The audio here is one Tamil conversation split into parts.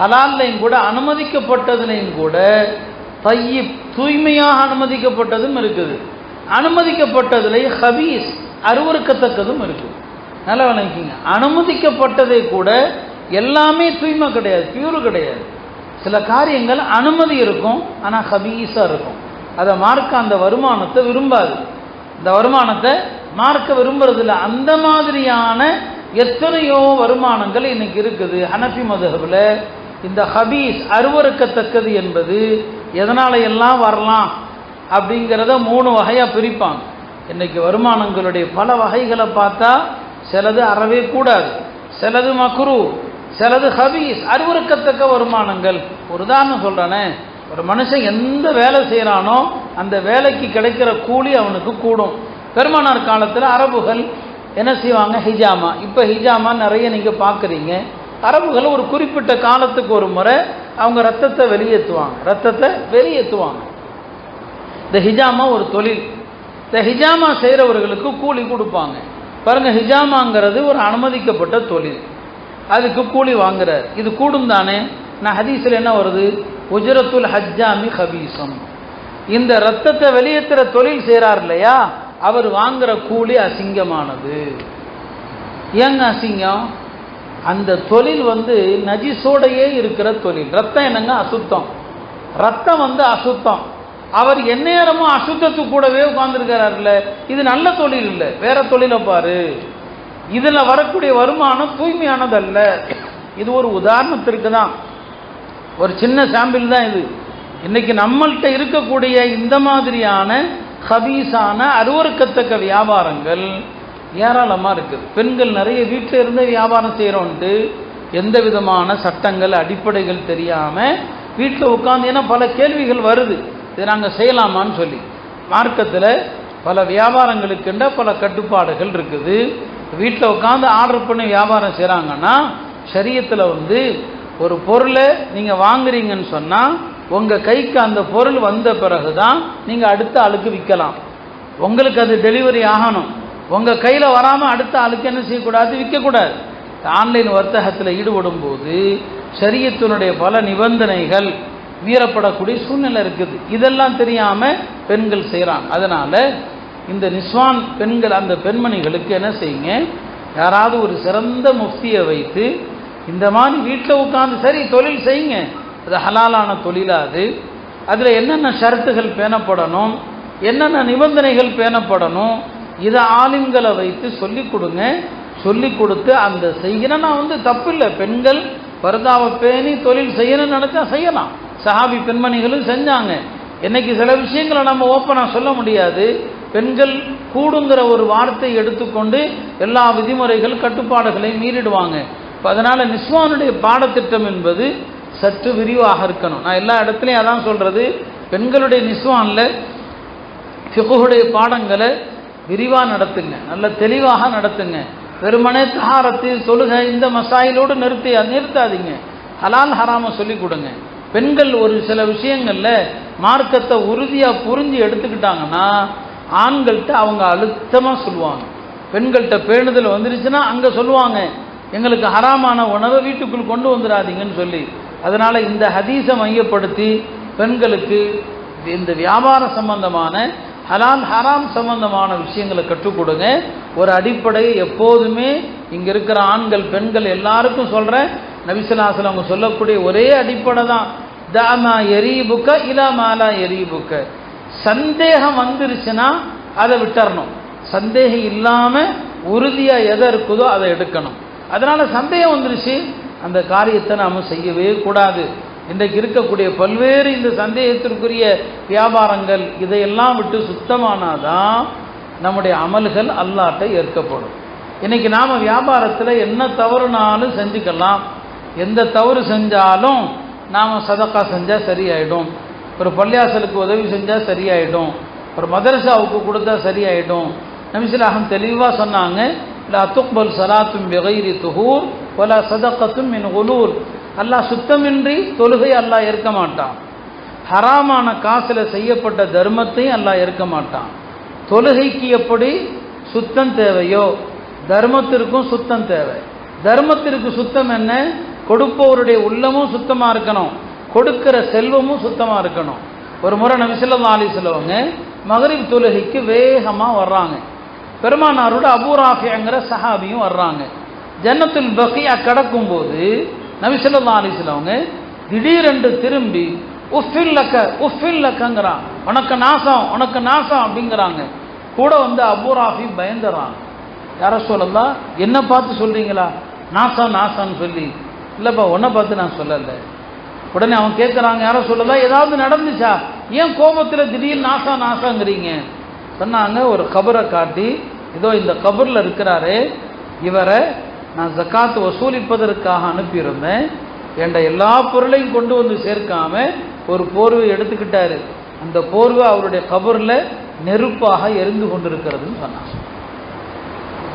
ஹலால்லையும் கூட அனுமதிக்கப்பட்டதுலையும் கூட தையிப் தூய்மையாக அனுமதிக்கப்பட்டதும் இருக்குது. அனுமதிக்கப்பட்டதுலேயும் ஹபீஸ் அருவறுக்கத்தக்கதும் இருக்குது. நல்லா விளங்கிக்கிங்க அனுமதிக்கப்பட்டதை கூட எல்லாமே தூய்மை கிடையாது பியூர் கிடையாது. சில காரியங்கள் அனுமதி இருக்கும் ஆனால் ஹபீஸாக இருக்கும். அதை மார்க்க அந்த வருமானத்தை விரும்பாது. இந்த வருமானத்தை மார்க்க விரும்புறதில்ல. அந்த மாதிரியான எத்தனையோ வருமானங்கள் இன்னைக்கு இருக்குது. ஹனஃபி மதுகபில் இந்த ஹபீஸ் அருவறுக்கத்தக்கது என்பது எதனால எல்லாம் வரலாம் அப்படிங்கிறத மூணு வகையாக பிரிப்பாங்க. இன்றைக்கி வருமானங்களுடைய பல வகைகளை பார்த்தா சிலது அறவே கூடாது. சிலது மக்ரு சிலது ஹபீஸ் அருவறுக்கத்தக்க வருமானங்கள். ஒரு உதாரணம் சொல்கிறானே ஒரு மனுஷன் எந்த வேலை செய்கிறானோ அந்த வேலைக்கு கிடைக்கிற கூலி அவனுக்கு கூடும். பெருமானார் காலத்தில் அரபுகள் என்ன செய்வாங்க? ஹிஜாமா. இப்போ ஹிஜாமா நிறைய நீங்கள் பார்க்குறீங்க. அரபுகள் ஒரு குறிப்பிட்ட காலத்துக்கு ஒரு முறை அவங்க ரத்தத்தை வெளியேற்றுவாங்க. ரத்தத்தை வெளியேற்றுவாங்க. இந்த ஹிஜாமா ஒரு தொழில். இந்த ஹிஜாமா செய்கிறவர்களுக்கு கூலி கொடுப்பாங்க. பாருங்க ஹிஜாமாங்கிறது ஒரு அனுமதிக்கப்பட்ட தொழில். அதுக்கு கூலி வாங்குறார். இது கூடும் தானே? நான் ஹதீஸில் என்ன வருது? உஜரத்துல் ஹஜ்ஜாமி ஹபீசம் இந்த ரத்தத்தை வெளியேற்றுற தொழில் செய்கிறார் இல்லையா? அவர் வாங்குற கூலி அசிங்கமானது. ஏங்க அசிங்கம்? அந்த தொழில் வந்து நஜிசோடையே இருக்கிற தொழில். ரத்தம் என்னங்க? அசுத்தம். ரத்தம் வந்து அசுத்தம். அவர் எந்நேரமும் அசுத்தத்து கூடவே உட்கார்ந்துருக்கிறார்ல. இது நல்ல தொழில் இல்லை. வேற தொழிலை பாரு. இதில் வரக்கூடிய வருமானம் தூய்மையானதல்ல. இது ஒரு உதாரணத்திற்கு தான். ஒரு சின்ன சாம்பிள் தான் இது. இன்னைக்கு நம்மள்கிட்ட இருக்கக்கூடிய இந்த மாதிரியான ஹபீஸான அருவறுக்கத்தக்க வியாபாரங்கள் ஏராளமாக இருக்குது பெண்கள் நிறைய வீட்டில் இருந்தே வியாபாரம் செய்கிறோன்ட்டு எந்த விதமான சட்டங்கள் அடிப்படைகள் தெரியாமல் வீட்டில் உட்காந்து ஏன்னா பல கேள்விகள் வருது. இதை நாங்கள் செய்யலாமான்னு சொல்லி. மார்க்கத்தில் பல வியாபாரங்களுக்குண்ட பல கட்டுப்பாடுகள் இருக்குது. வீட்டில் உட்காந்து ஆர்டர் பண்ணி வியாபாரம் செய்கிறாங்கன்னா சரியத்தில் வந்து ஒரு பொருளை நீங்கள் வாங்குறீங்கன்னு சொன்னால் உங்கள் கைக்கு அந்த பொருள் வந்த பிறகு தான் நீங்கள் அடுத்த ஆளுக்கு விற்கலாம். உங்களுக்கு அது டெலிவரி ஆகணும். உங்கள் கையில் வராமல் அடுத்த ஆளுக்கு என்ன செய்யக்கூடாது? விற்கக்கூடாது. ஆன்லைன் வர்த்தகத்தில் ஈடுபடும் போது சரியத்தினுடைய பல நிபந்தனைகள் மீறப்படக்கூடிய சூழ்நிலை இருக்குது. இதெல்லாம் தெரியாமல் பெண்கள் செய்கிறாங்க அதனால் இந்த நிஸ்வான் பெண்கள் அந்த பெண்மணிகளுக்கு என்ன செய்யுங்க? யாராவது ஒரு சிறந்த முஃப்தியை வைத்து இந்த மாதிரி வீட்டில் உட்காந்து சரி தொழில் செய்யுங்க. அது ஹலாலான தொழிலா அது. அதில் என்னென்ன ஷரத்துகள் பேணப்படணும்? என்னென்ன நிபந்தனைகள் பேணப்படணும்? இதை ஆலிம்களை வைத்து சொல்லி கொடுங்க. சொல்லி கொடுத்து அந்த செய்கிறேன் நான் வந்து தப்பில்லை. பெண்கள் பரதாவை பேணி தொழில் செய்யணும்னு நினச்சா செய்யலாம். சஹாபி பெண்மணிகளும் செஞ்சாங்க. இன்னைக்கு சில விஷயங்களை நம்ம ஓப்பனாக சொல்ல முடியாது. பெண்கள் கூடுங்கிற ஒரு வார்த்தை எடுத்துக்கொண்டு எல்லா விதிமுறைகள் கட்டுப்பாடுகளையும் மீறிடுவாங்க. இப்போ அதனால் நிஸ்வானுடைய பாடத்திட்டம் என்பது சற்று விரிவாக இருக்கணும். நான் எல்லா இடத்துலையும் அதான் சொல்கிறது பெண்களுடைய நிஸ்வானில் ஃபிகுடைய பாடங்களை விரிவாக நடத்துங்க நல்ல தெளிவாக நடத்துங்க. வெறுமனே தஹாரத்து தொழுகை இந்த மசாயிலோடு நிறுத்தி நிறுத்தாதீங்க. ஹலால் ஹராம சொல்லிக் கொடுங்க. பெண்கள் ஒரு சில விஷயங்களில் மார்க்கத்தை உறுதியாக புரிஞ்சு எடுத்துக்கிட்டாங்கன்னா ஆண்கள்கிட்ட அவங்க அழுத்தமாக சொல்லுவாங்க. பெண்கள்கிட்ட பேணுதல் வந்துருச்சுன்னா அங்கே சொல்லுவாங்க எங்களுக்கு ஹராமான உணவை வீட்டுக்குள் கொண்டு வந்துடாதீங்கன்னு சொல்லி. அதனால் இந்த ஹதீஸை மையப்படுத்தி பெண்களுக்கு இந்த வியாபார சம்பந்தமான ஹலால் ஹராம் சம்பந்தமான விஷயங்களை கற்றுக் கொடுங்க. ஒரு அடிப்படை எப்போதுமே இங்கே இருக்கிற ஆண்கள் பெண்கள் எல்லாருக்கும் சொல்கிறேன் நபிசலாசல் அவங்க சொல்லக்கூடிய ஒரே அடிப்படை தான். தாமா எரிபுக்க இலா மாலா எரிபுக்க. சந்தேகம் வந்துருச்சுன்னா அதை விட்டுறணும். சந்தேகம் இல்லாமல் உறுதியாக எதை இருக்குதோ அதை எடுக்கணும். அதனால் சந்தேகம் வந்துருச்சு. அந்த காரியத்தை நாம் செய்யவே கூடாது. இன்றைக்கு இருக்கக்கூடிய பல்வேறு இந்த சந்தேகத்திற்குரிய வியாபாரங்கள் இதையெல்லாம் விட்டு சுத்தமானாதான் நம்முடைய அமல்கள் அல்லாட்ட ஏற்கப்படும். இன்றைக்கி நாம் வியாபாரத்தில் என்ன தவறுனாலும் செஞ்சுக்கலாம். எந்த தவறு செஞ்சாலும் நாம் சதக்கா செஞ்சால் சரியாயிடும். ஒரு பள்ளியாசலுக்கு உதவி செஞ்சால் சரியாயிடும். ஒரு மதரசாவுக்கு கொடுத்தா சரியாயிடும். நபிசிலாகம் தெளிவாக சொன்னாங்க இல்லை அத்துக்பல் சலாத்தும் வெகைரி துகூர் ஒலா சதக்கத்தும் மின் உலூர் அல்லாஹ் சுத்தமின்றி தொழுகை அல்லாஹ் ஏற்க மாட்டான். ஹராமான காசில் செய்யப்பட்ட தர்மத்தையும் அல்லாஹ் ஏற்க மாட்டான். தொழுகைக்கு எப்படி சுத்தம் தேவையோ? தர்மத்திற்கும் சுத்தம் தேவை. தர்மத்திற்கு சுத்தம் என்ன? கொடுப்பவருடைய உள்ளமும் சுத்தமாக இருக்கணும். கொடுக்கிற செல்வமும் சுத்தமாக இருக்கணும். ஒரு முறை நம்ம சில்லா அலி சொல்லுவாங்க மகரிப் தொழுகைக்கு வேகமாக வர்றாங்க. பெருமானாரோட அபூராஃபியாங்கிற சஹாபியும் வர்றாங்க. ஜன்னத்தில் பக்கியா கடக்கும்போது நபிசல்லா அலிஸ்லவங்க திடீரென்று திரும்பி உஃபில்லக்க உஃபில்லக்கங்கிறான் உனக்கு நாசம் உனக்கு நாசம் அப்படிங்கிறாங்க. கூட வந்து அபூராஃபி பயந்துடுறான் யார சொல்லலாம் என்ன பார்த்து சொல்கிறீங்களா நாசம் நாசம்னு சொல்லி. இல்லைப்பா உன்னை பார்த்து நான் சொல்லலை. உடனே அவன் கேட்குறாங்க யாரோ சொல்லதா ஏதாவது நடந்துச்சா? ஏன் கோபத்தில் திடீர்னு நாசா நாசாங்கிறீங்க சொன்னாங்க ஒரு கபரை காட்டி இதோ இந்த கபரில் இருக்கிறாரு இவரை நான் ஜக்காத்து வசூலிப்பதற்காக அனுப்பியிருந்தேன். என்ற எல்லா பொருளையும் கொண்டு வந்து சேர்க்காம ஒரு போர்வை எடுத்துக்கிட்டாரு. அந்த போர்வை அவருடைய கபரில் நெருப்பாக எரிந்து கொண்டிருக்கிறதுன்னு சொன்னாங்க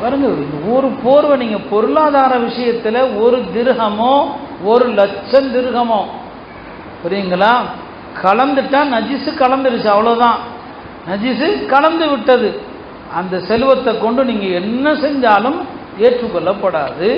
பாருங்க இந்த ஒரு போர்வை நீங்கள் பொருளாதார விஷயத்தில் ஒரு திருகமோ ஒரு லட்சம் திருகமோ. புரியுங்களா? கலந்துட்டா நஜிஸு கலந்துருச்சு அவ்வளோதான் நஜிசு கலந்து விட்டது. அந்த செல்வத்தை கொண்டு நீங்கள் என்ன செஞ்சாலும் ஏற்றுக்கொள்ளப்படாது.